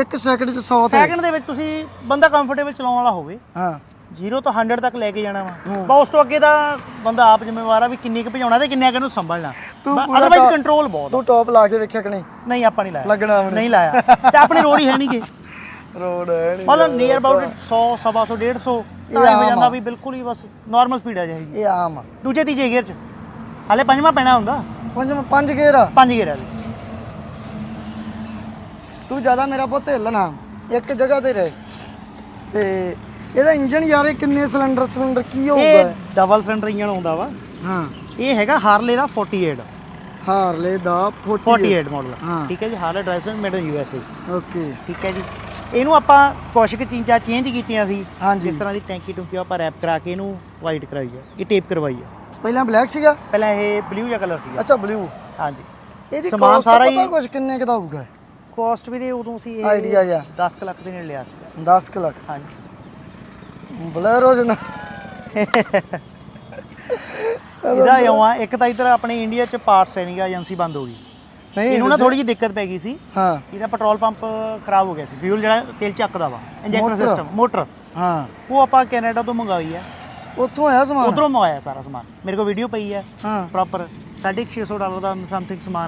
1 second ਚ 100 ਤੇ second ਦੇ ਵਿੱਚ ਤੁਸੀਂ ਬੰਦਾ ਕੰਫਰਟੇਬਲ ਚਲਾਉਣ ਵਾਲਾ ਹੋਵੇ। ਹਾਂ। 0 ਤੋਂ 100 ਤੱਕ ਲੈ ਕੇ ਜਾਣਾ ਵਾ। ਬਸ ਉਸ ਤੋਂ ਅੱਗੇ ਦਾ ਬੰਦਾ ਆਪ ਜ਼ਿੰਮੇਵਾਰ ਆ ਵੀ ਕਿੰਨੀ ਕੁ ਭਜਾਉਣਾ ਤੇ ਕਿੰਨੇ ਕੁ ਨੂੰ ਸੰਭਲਣਾ। ਅਦਰਵਾਈਜ਼ ਕੰਟਰੋਲ ਬਹੁਤ। ਤੂੰ ਟੌਪ ਲਾ ਕੇ ਵੇਖਿਆ ਕਿ ਨਹੀਂ? ਨਹੀਂ ਆਪਾਂ ਨਹੀਂ ਲਾਇਆ। ਲੱਗਣਾ ਨਹੀਂ ਲਾਇਆ। ਤੇ ਆਪਣੀ ਰੋਡ ਹੀ ਹੈ ਨਹੀਂ ਕਿ ਰੋਡ ਹੈ ਨਹੀਂ ਮਤਲਬ ਨੀਅਰ ਅਬਾਊਟ 100 ਸਵਾ 100 150 ਤਾਂ ਆਮ ਹੋ। ਜਾਂਦਾ ਵੀ ਬਿਲਕੁਲ ਹੀ ਬਸ ਨਾਰਮਲ ਸਪੀਡ ਆ ਜਾਏਗੀ ਇਹ ਆਮ ਆ। ਦੂਜੇ ਤੀਜੇ ਗੇਅਰ 'ਚ। ਹਾਲੇ ਪੰਜਵਾਂ ਪੈਣਾ ਹੁੰਦਾ। ਪੰਜ ਪੰਜ ਗੇਅਰ ਆ। ਪੰਜ ਗੇਅਰ ਆ ਤੂੰ ਜ਼ਿਆਦਾ ਮੇਰਾ ਪੁੱਤ ਹਿੱਲਣਾ ਇੱਕ ਜਗ੍ਹਾ ਤੇ ਰਹੇ। ਤੇ ਇਹਦਾ ਇੰਜਨ ਯਾਰ ਕਿੰਨੇ ਸਿਲੰਡਰ ਸਿਲੰਡਰ ਕੀ ਹੋਊਗਾ? ਇਹ ਡਬਲ ਸਿਲੰਡਰ ਇੰਜਨ ਆਉਂਦਾ ਵਾ। ਹਾਂ। ਇਹ ਹੈਗਾ ਹਾਰਲੇ ਦਾ 48 ਹਾਰਲੇ ਦਾ 40 48 ਮਾਡਲ। ਠੀਕ ਹੈ ਜੀ Harley Davidson made in U S A okay ਠੀਕ ਹੈ ਜੀ। ਇਹਨੂੰ ਆਪਾਂ ਕੁਛ ਕੁ ਚੀਜ਼ਾਂ ਚੇਂਜ ਕੀਤੀਆਂ ਸੀ। ਜਿਸ ਤਰ੍ਹਾਂ ਦੀ ਟੈਂਕੀ ਟੁੰਕੀ ਆਪਾਂ ਰੈਪ ਕਰਾ ਕੇ ਇਹਨੂੰ ਵਾਈਟ ਕਰਾਈ ਹੈ ਇਹ ਟੇਪ ਕਰਵਾਈ ਹੈ ਪਹਿਲਾਂ ਬਲੈਕ ਸੀਗਾ? ਪਹਿਲਾਂ ਇਹ ਬਲੂ ਜਿਹਾ ਕਲਰ ਸੀਗਾ। ਅੱਛਾ ਬਲੂ ਹਾਂਜੀ। ਇਹਦੀ ਸਮਾਨ ਸਾਰਾ ਪਤਾ ਹੀ- ਕੁਝ ਕਿੰਨੇ ਕੁ ਦਾ ਹੋਊਗਾ? ਕੋਸਟ ਵੀ ਦੇ ਉਦੋਂ ਸੀ ਇਹ Idea ਜਿਹਾ। 10 ਕੁ ਲੱਖ ਦੇ ਨੇ ਲਿਆ ਸੀ 10 ਕੁ ਲੱਖ। ਹਾਂਜੀ। ਬਲੈਰੋ ਜਨਾ। ਇਹਦਾ ਇਉਂ ਆ ਇੱਕ ਤਾਂ ਇਧਰ ਆਪਣੇ ਇੰਡੀਆ ਚ ਪਾਰਟ ਸੈਨਿੰਗ ਏਜੰਸੀ ਬੰਦ ਹੋ ਗਈ। ਨਹੀਂ ਇਹਨੂੰ ਨਾ ਥੋੜੀ ਜਿਹੀ ਦਿੱਕਤ ਪੈ ਗਈ ਸੀ। ਹਾਂ। ਇਹਦਾ ਪੈਟਰੋਲ ਪੰਪ ਖਰਾਬ ਹੋ ਗਿਆ ਸੀ। ਫਿਊਲ ਜਿਹੜਾ ਤੇਲ ਚੱਕਦਾ ਵਾ ਇੰਜੈਕਟਰ Motor? System motor. ਹਾਂ। ਉਹ ਆਪਾਂ ਕੈਨੇਡਾ ਤੋਂ ਮੰਗਾਈ ਹੈ ਉੱਥੋਂ ਆਇਆ ਸਮਾਨ? ਉਧਰੋਂ ਮੰਗਾਇਆ ਸਾਰਾ ਸਮਾਨ। ਮੇਰੇ ਕੋਲ ਵੀਡੀਓ ਪਈ ਹੈ। ਹਾਂ ਪ੍ਰੋਪਰ 650 ਡਾਲਰ ਦਾ ਸਮਥਿੰਗ ਸਮਾਨ।